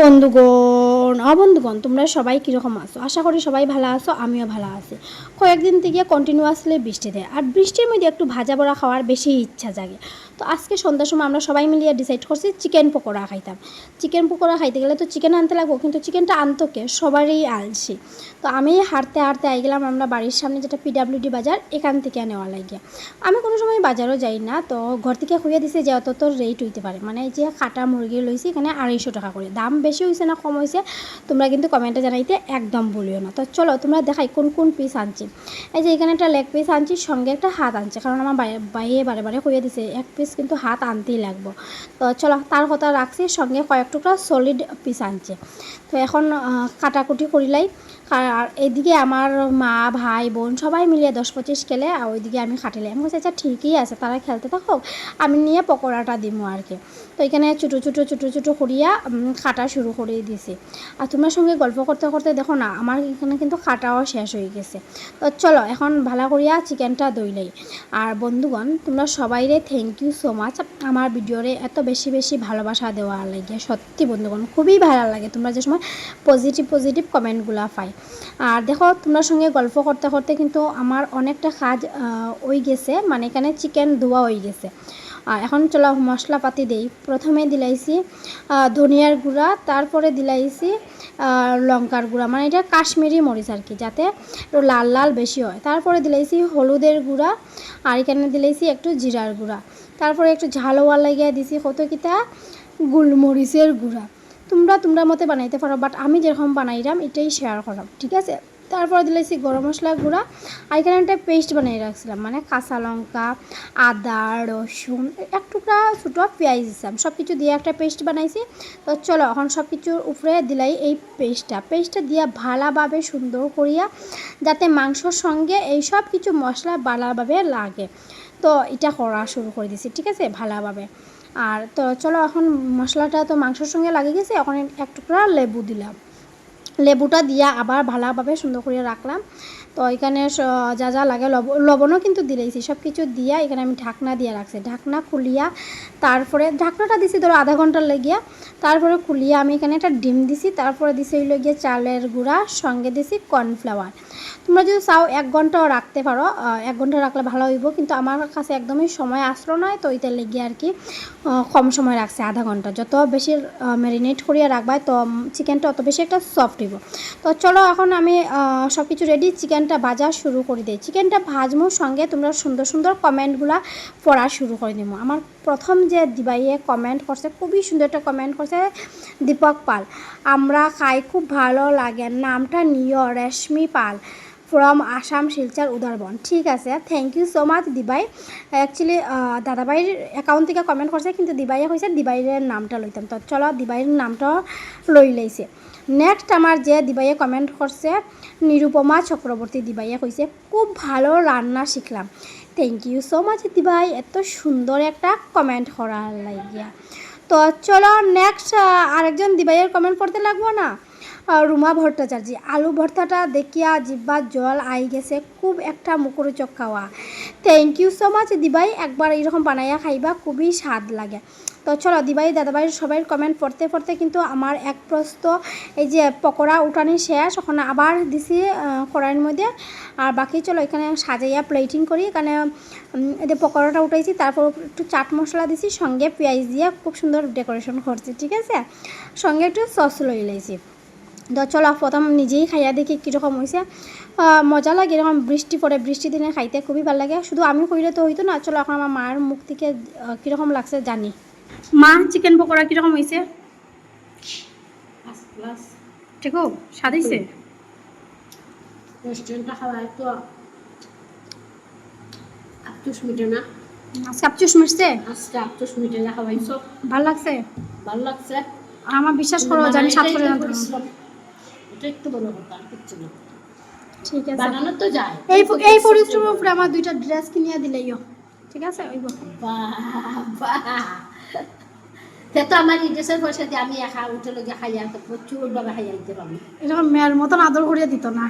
বন্ধুগণ, অবন্ধুগণ, তোমরা সবাই কীরকম আছো? আশা করি সবাই ভালো আছো, আমিও ভালো আছি। কয়েকদিন থেকে কন্টিনিউয়াসলি বৃষ্টি দেয়, আর বৃষ্টির মধ্যে একটু ভাজা বড়া খাওয়ার বেশি ইচ্ছা জাগে। তো আজকে সন্ধ্যার সময় আমরা সবাই মিলিয়ে ডিসাইড করছি চিকেন পকোড়া খাইতাম। চিকেন পকোড়া খাইতে গেলে তো চিকেন আনতে লাগবো, কিন্তু চিকেনটা আনতো কে? সবারই আলছি তো আমি হাঁটতে হাঁটতে আই গেলাম আমরা বাড়ির সামনে যেটা পিডাব্লিউডি বাজার, এখান থেকে নেওয়া লাগিয়া আমি কোনো সময় বাজারও যাই না, তো ঘর থেকে খুঁজে দিছে যে অত তোর রেট হইতে পারে। মানে যে কাটা মুরগি লইছি, এখানে আড়াইশো টাকা করে। দাম বেশি হয়েছে না কম হয়েছে তোমরা কিন্তু কমেন্টে জানাইতে একদম বলিও না। তো চলো, তোমরা দেখাই কোন কোন পিস আনছি। এই যে এখানে একটা লেগ পিস আনছি, সঙ্গে একটা হাত আনছে, কারণ আমার বাই- বাইরে বারে বারে খুঁজে দিছে। এক পিস কিন্তু হাত আনতেই লাগবো। তো চলো তার কথা রাখছি সঙ্গে কয়েক টুকরা সলিড পিস আনছে। তো এখন কাটাকুটি করিলাই আর এদিকে আমার মা, ভাই, বোন সবাই মিলিয়ে দশ পঁচিশ খেলে আর ওইদিকে আমি খাটিলে আমি বলছি আচ্ছা ঠিকই আছে তারা খেলতে থাকুক। আমি নিয়ে পকোড়াটা দিব আর কি। তো এখানে ছোটো ছোটো ছোটো ছোটো করিয়া কাটা শুরু করে দিয়েছি আর তোমার সঙ্গে গল্প করতে করতে দেখো না আমার এখানে কিন্তু কাটাও শেষ হয়ে গেছে। তো চলো, এখন ভালো করিয়া চিকেনটা দইলাই আর বন্ধুগণ, তোমরা সবাইরে থ্যাংক ইউ সো মাচ আমার ভিডিওরে এত বেশি বেশি ভালোবাসা দেওয়ার লাগে, সত্যি বন্ধুগণ, খুবই ভালো লাগে। তোমরা যে সময় পজিটিভ পজিটিভ কমেন্টগুলো পাই। আর দেখো, তোমার সঙ্গে গল্প করতে করতে কিন্তু আমার অনেকটা কাজ হয়ে গেছে মানে এখানে চিকেন ধোয়া হয়ে গেছে। আর এখন চলো মশলাপাতি দেই। প্রথমে দিলাইছি ধনিয়ার গুঁড়া, তারপরে দিলাইছি লঙ্কার গুঁড়া মানে এটা কাশ্মীরি মরিচ আর কি, যাতে একটু লাল লাল বেশি হয়। তারপরে দিলাইছি হলুদের গুঁড়া, আর এখানে দিলাইছি একটু জিরার গুঁড়া। তারপরে একটু ঝাল হওয়ার লাগিয়ে দিছি, কত কিতা? গোলমরিচের গুঁড়া। তোমরা তোমরা মতে বানাইতে পারো বাট আমি যেরকম বানাইলাম এটাই শেয়ার করাম, ঠিক আছে? তারপর দিলাইছি গরম মশলা গুঁড়া, আর এখানে একটা পেস্ট বানিয়ে রাখছিলাম মানে কাঁচা লঙ্কা, আদা, রসুন, এক টুকরা ছোটো পেঁয়াজ দিছিলাম সব কিছু দিয়ে একটা পেস্ট বানাইছি। তো চলো এখন সব কিছুর উপরে দিলাই এই পেস্টটা পেস্টটা দিয়ে ভালোভাবে সুন্দর করিয়া যাতে মাংসর সঙ্গে এই সব কিছু মশলা ভালোভাবে লাগে। তো এটা করা শুরু করে দিছি, ঠিক আছে? ভালোভাবে। আর তো চলো এখন মশলাটা তো মাংসর সঙ্গে লাগে গেছে, এখন এক টুকরা লেবু দিলাম। লেবুটা দিয়া আবার ভালোভাবে সুন্দর করে রাখলাম। তো এখানে যা যা লাগে লব, লবণও কিন্তু দিলেইছি। সব কিছু দিয়া এখানে আমি ঢাকনা দিয়ে রাখছি। ঢাকনা খুলিয়া তারপরে ঢাকনাটা দিছি ধরো আধা ঘণ্টা লেগিয়া। তারপরে খুলিয়া আমি এখানে একটা ডিম দিছি। তারপরে দিছি হইল গিয়ে চালের গুঁড়া, সঙ্গে দিছি কর্নফ্লাওয়ার। তোমরা যদি চাও এক ঘন্টাও রাখতে পারো। এক ঘণ্টা রাখলে ভালো হইব। কিন্তু আমার কাছে একদমই সময় আসলো নয়। তো ওইটা লেগে আর কি কম সময় রাখছে আধা ঘণ্টা। যত বেশি ম্যারিনেট করিয়া রাখবাই তো চিকেনটা অত বেশি একটা সফট হইব তো চলো এখন আমি সব কিছু রেডি চিকেনটা ভাজা শুরু করে দিই। চিকেনটা ভাজমোর সঙ্গে তোমরা সুন্দর সুন্দর কমেন্টগুলো পড়া শুরু করে দিব আমার প্রথম যে দিবাইয়ে কমেন্ট করছে, খুবই সুন্দর একটা কমেন্ট করছে দীপক পাল। আমরা খাই, খুব ভালো লাগে। নামটা নিয় রেশমি পাল। ফ্রম আসাম শিলচর উদারবন ঠিক আছে থ্যাংক ইউ সো মাচ দিবাই অ্যাকচুয়ালি দাদাবাইয়ের অ্যাকাউন্ট থেকে কমেন্ট করছে কিন্তু দিবাইয়ে কইছে দিবাইয়ের নামটা লইতাম তো চলো দিবাইয়ের নামটা লই লাইছে নেক্সট আমার যে দিবাইয়ে কমেন্ট করছে নিরুপমা চক্রবর্তী দিবাইয়ে কইছে খুব ভালো রান্না শিখলাম থ্যাংক ইউ সো মাচ দিবাই। এত সুন্দর একটা কমেন্ট করার লাগিয়া। তো চলো নেক্সট আরেকজন দিবাইয়ের কমেন্ট পড়তে লাগবো না? রুমা ভট্টাচার্য আলু ভর্তাটা দেখিয়া জিব্বার জল আই গেছে, খুব একটা মুখরোচক খাওয়া থ্যাংক ইউ সো মাচ দিবাই। একবার এইরকম বানাইয়া খাইবা, খুবই স্বাদ লাগে। তো চলো, দিবাই দাদাবাইয়ের সবাই কমেন্ট পড়তে পড়তে কিন্তু আমার এক প্রস্ত এই যে পকোড়া উঠানি শেষ ওখানে আবার দিছি কড়াইয়ের মধ্যে আর বাকি চলো এখানে সাজাইয়া প্লেটিং করি এখানে যে পকোড়াটা উঠাইছি তারপর একটু চাট মশলা দিছি, সঙ্গে পেঁয়াজ দিয়ে, খুব সুন্দর ডেকোরেশন করছি ঠিক আছে? সঙ্গে একটু সস লই লাইছি তো চলো প্রথম নিজেই খাইয়া দেখি কীরকম হয়েছে মজা লাগে এরকম বৃষ্টি পড়ে বৃষ্টি দিনে খাইতে খুবই ভালো লাগে। শুধু আমি কইলে তো হইতো না চলো এখন আমার মায়ের মুখ থেকে কীরকম লাগছে জানি। মা চিকেন পকোড়া কীরকম হয়েছে ঠিক স্বাদ হয়েছে ভালো লাগছে? ভালো লাগছে। আমার বিশ্বাস করো আমি স্বাদ করে বানানোটাই তো রাঁধবো। পরিশ্রম। এটা একটু বড় কথা কিচ্ছু না। ঠিক আছে। বানানো তো যায়। এই এই পরিশ্রমের উপরে আমার দুইটা ড্রেস কিনিয়া দিলেইও ঠিক আছে? ওইব বাবা। তে তো আমার ইডেসের পয়সা দিয়ে আমি একা উঠে লোকে খাইয়া তো প্রচুর ভাবে খাইয়া দিতে পারব। এরকম মেয়ের মতন আদর করিয়া দিত না।